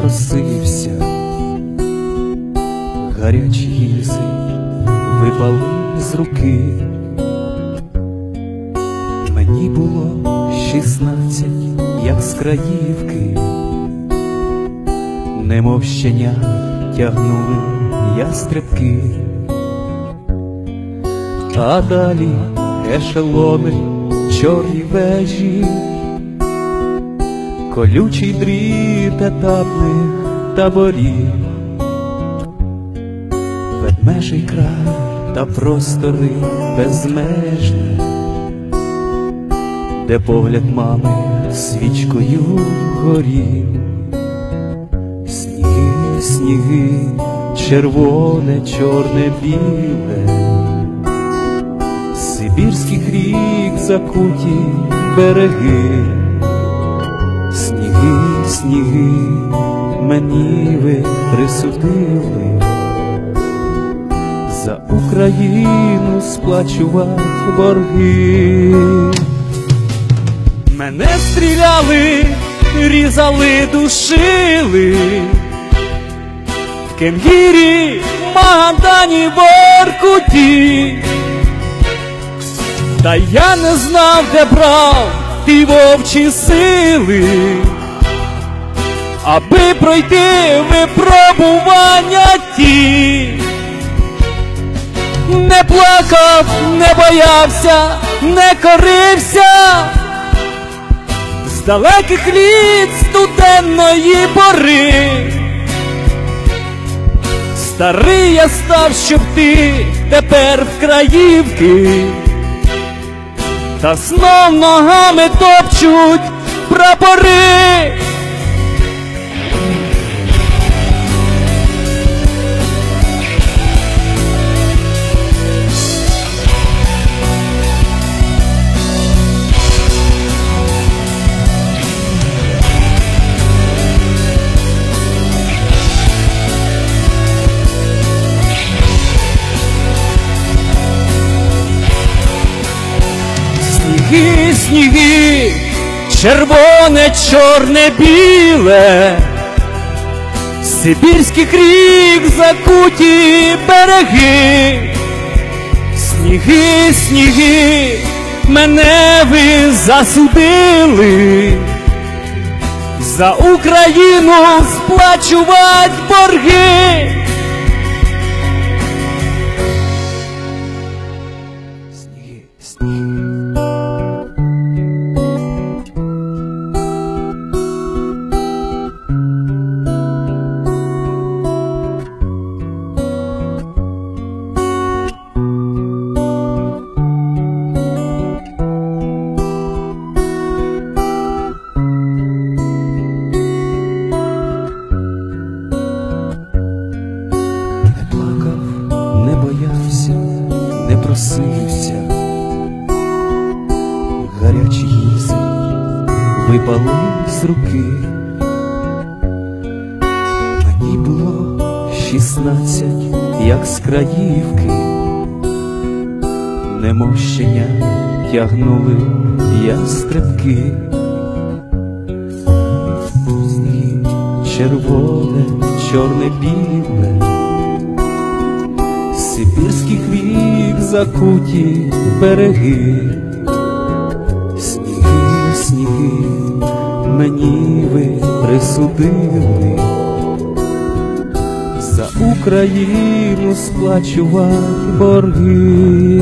просився, гарячий язик випали з руки. Мені було шістнадцять, як з краївки, немов щеня тягнули ястребки, а далі ешелони чорні вежі колючий дріт етапних таборів, ведмежий край та простори безмежні де погляд мами свічкою горів, сніги, сніги, червоне, чорне, біле, Сибірських рік закуті береги, сніги, мені ви присудили. За Україну сплачувати борги. Мене стріляли, різали, душили в Кенгірі, Магадані, Воркуті. Та я не знав, де брав ті вовчі сили, аби пройти випробування ті. Не плакав, не боявся, не корився з далеких літ студенної пори. Старий я став, щоб ти тепер в краївки, та знов ногами топчуть прапори. Сніги, червоне, чорне, біле, Сибірських рік закуті береги, сніги, сніги, мене ви засудили, за Україну сплачувати борги. Просився, гарячі гільзи випали з руки. Мені було шістнадцять, як з краївки, немов щеня тягнули ястребки. Сніги червоне, чорне, біле, Сибірських вік закуті береги, сніги, сніги, мені ви присудили, за Україну сплачувати борги.